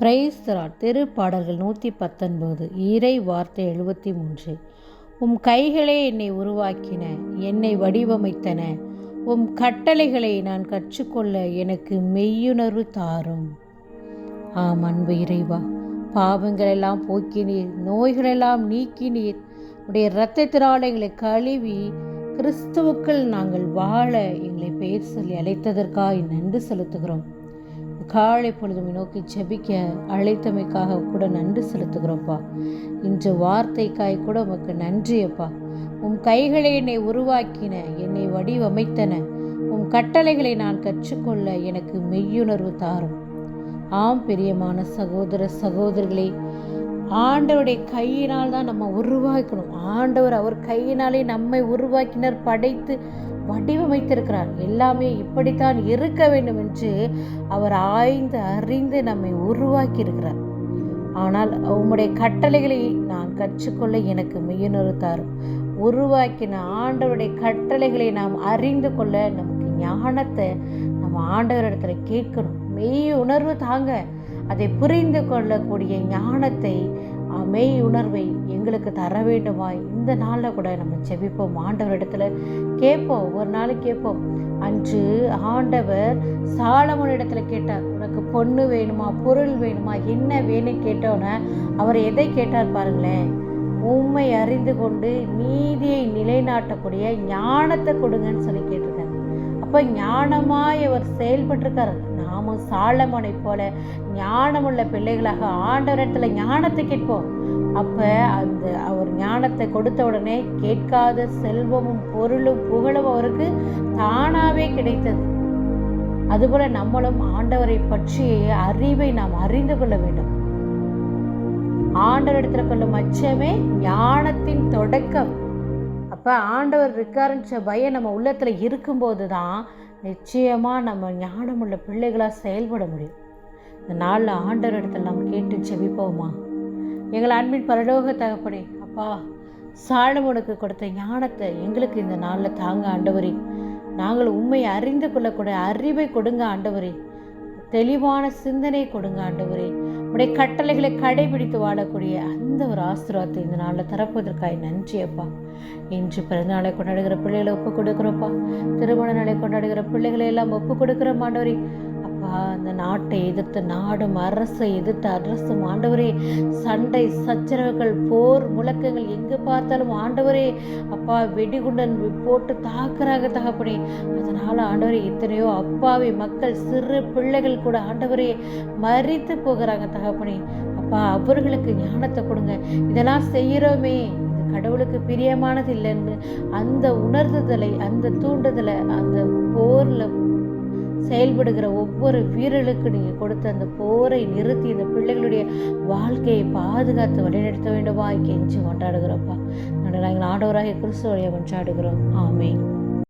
பிரைஸ்தரா திருப்பாடல்கள் நூற்றி பத்தொன்பது இறை வார்த்தை எழுபத்தி மூன்று உம் கைகளே என்னை உருவாக்கின என்னை வடிவமைத்தன உம் கட்டளைகளை நான் கற்றுக்கொள்ள எனக்கு மெய்யுணர்வு தாரும். ஆம் அன்பு இறைவா பாவங்களெல்லாம் போக்கினீர் நோய்களெல்லாம் நீக்கினீர் உடைய இரத்தத்தினால் எங்களை கழுவி கிறிஸ்துவுக்குள் நாங்கள் வாழ எங்களை பெயர் சொல்லி அழைத்ததற்காக நன்றி செலுத்துகிறோம். காலை பொழுதுமை நோக்கி ஜபிக்க அழைத்தமைக்காக கூட நன்றி செலுத்துகிறோம்ப்பா. இன்று வார்த்தைக்காய் கூட உமக்கு நன்றியப்பா உம் கைகளை என்னை உருவாக்கின என்னை வடிவமைத்தன. உம் கட்டளைகளை நான் கற்றுக்கொள்ள எனக்கு மெய்யுணர்வு தாரும். ஆம் பிரியமான சகோதர சகோதரிகளே ஆண்டவருடைய கையினால் தான் நம்ம உருவாக்கணும். ஆண்டவர் அவர் கையினாலே நம்மை உருவாக்கினர் படைத்து வடிவமைத்திருக்கிறார். எல்லாமே இப்படித்தான் இருக்க வேண்டும் என்று அவர் ஆய்ந்து அறிந்து நம்மை உருவாக்கி இருக்கிறார் ஆனால் உம்முடைய கட்டளைகளை நான் கற்றுக்கொள்ள எனக்கு மெய்யுணர்வு உருவாக்கின ஆண்டவருடைய கட்டளைகளை நாம் அறிந்து கொள்ள நமக்கு ஞானத்தை நம்ம ஆண்டவரிடத்துல கேட்கணும். மெய் உணர்வு தாங்க. அதை புரிந்து கொள்ளக்கூடிய ஞானத்தை மெய் உணர்வை எங்களுக்கு தர வேண்டுமா இந்த நாளில் கூட நம்ம செபிப்போம் ஆண்டவர் இடத்துல கேட்போம். ஒவ்வொரு நாளும் கேட்போம். அன்று ஆண்டவர் சாலமன் இடத்துல கேட்டார் உனக்கு பொண்ணு வேணுமா? பொருள் வேணுமா? என்ன வேணும்? கேட்டோன்னே அவர் எதை கேட்டார் பாருங்களேன். உண்மை அறிந்து கொண்டு நீதியை நிலைநாட்டக்கூடிய ஞானத்தை கொடுங்கன்னு சொல்லி கேட்டிருக்காரு. அப்போ ஞானமாய் அவர் செயல்பட்டிருக்காரு. நாமும் சாலமோனை போல ஞானமுள்ள பிள்ளைகளாக ஆண்டவரத்தில் ஞானத்தை கேட்போம். அப்போ அந்த அவர் ஞானத்தை கொடுத்த உடனே கேட்காத செல்வமும் பொருளும் புகழும் அவருக்கு தானாகவே கிடைத்தது. அதுபோல நம்மளும் ஆண்டவரை பற்றிய அறிவை நாம் அறிந்து கொள்ள வேண்டும். ஆண்டவரிடத்தில் கொள்ளும் அச்சமே ஞானத்தின் தொடக்கம். அப்போ ஆண்டவர் இருக்காருன்ற பயம் நம்ம உள்ளத்தில் இருக்கும்போது தான் நிச்சயமாக நம்ம ஞானமுள்ள பிள்ளைகளாக செயல்பட முடியும். இந்த நாளில் ஆண்டவர் இடத்துல நம்ம கேட்டு செபிப்போமா எங்கள் அன்பின் பரலோக தகப்படி அப்பா சாலமுனுக்கு கொடுத்த ஞானத்தை எங்களுக்கு இந்த நாளில் தாங்க ஆண்டவரே. நாங்கள் உண்மையை அறிந்து கொள்ளக்கூடிய அறிவை கொடுங்க ஆண்டவரே. தெளிவான சிந்தனை கொடுங்க ஆண்டவரே. உடைய கட்டளைகளை கடைபிடித்து வாழக்கூடிய அந்த ஒரு ஆசீர்வாதத்தை இந்த நாளில் தரப்பதற்காக நன்றி அப்பா. இன்று பிறந்தநாளை கொண்டாடுகிற பிள்ளைகளை ஒப்பு கொடுக்குறோப்பா திருமண நாளை கொண்டாடுகிற பிள்ளைகளை எல்லாம் ஒப்பு கொடுக்குற மாண்டவரே அந்த நாட்டை எதிர்த்து நாடும் அரசை எதிர்த்து அரசும் ஆண்டவரே சண்டை சச்சரவுகள் போர் முழக்கங்கள் எங்கு பார்த்தாலும் ஆண்டவரே அப்பா வெடிகுண்டன் போட்டு தாக்குறாங்க தகப்பனே. அதனால் ஆண்டவரே எத்தனையோ அப்பாவி மக்கள் சிறு பிள்ளைகள் கூட ஆண்டவரே மறித்து போகிறாங்க தகப்பனே. அப்பா அவர்களுக்கு ஞானத்தை கொடுங்க. இதெல்லாம் செய்கிறோமே. இது கடவுளுக்கு பிரியமானது இல்லைன்னு அந்த உணர்த்துதலை அந்த தூண்டுதலை அந்த போரில் செயல்படுகிற ஒவ்வொரு வீரர்களுக்கு நீங்கள் கொடுத்த அந்த போரை நிறுத்தி இந்த பிள்ளைகளுடைய வாழ்க்கையை பாதுகாத்து வழிநடத்த வேண்டுமா? கெஞ்சி கொண்டாடுகிறோப்பா. நாங்கள் ஆண்டவராக கிறிஸ்துவடைய கொண்டாடுகிறோம். ஆமே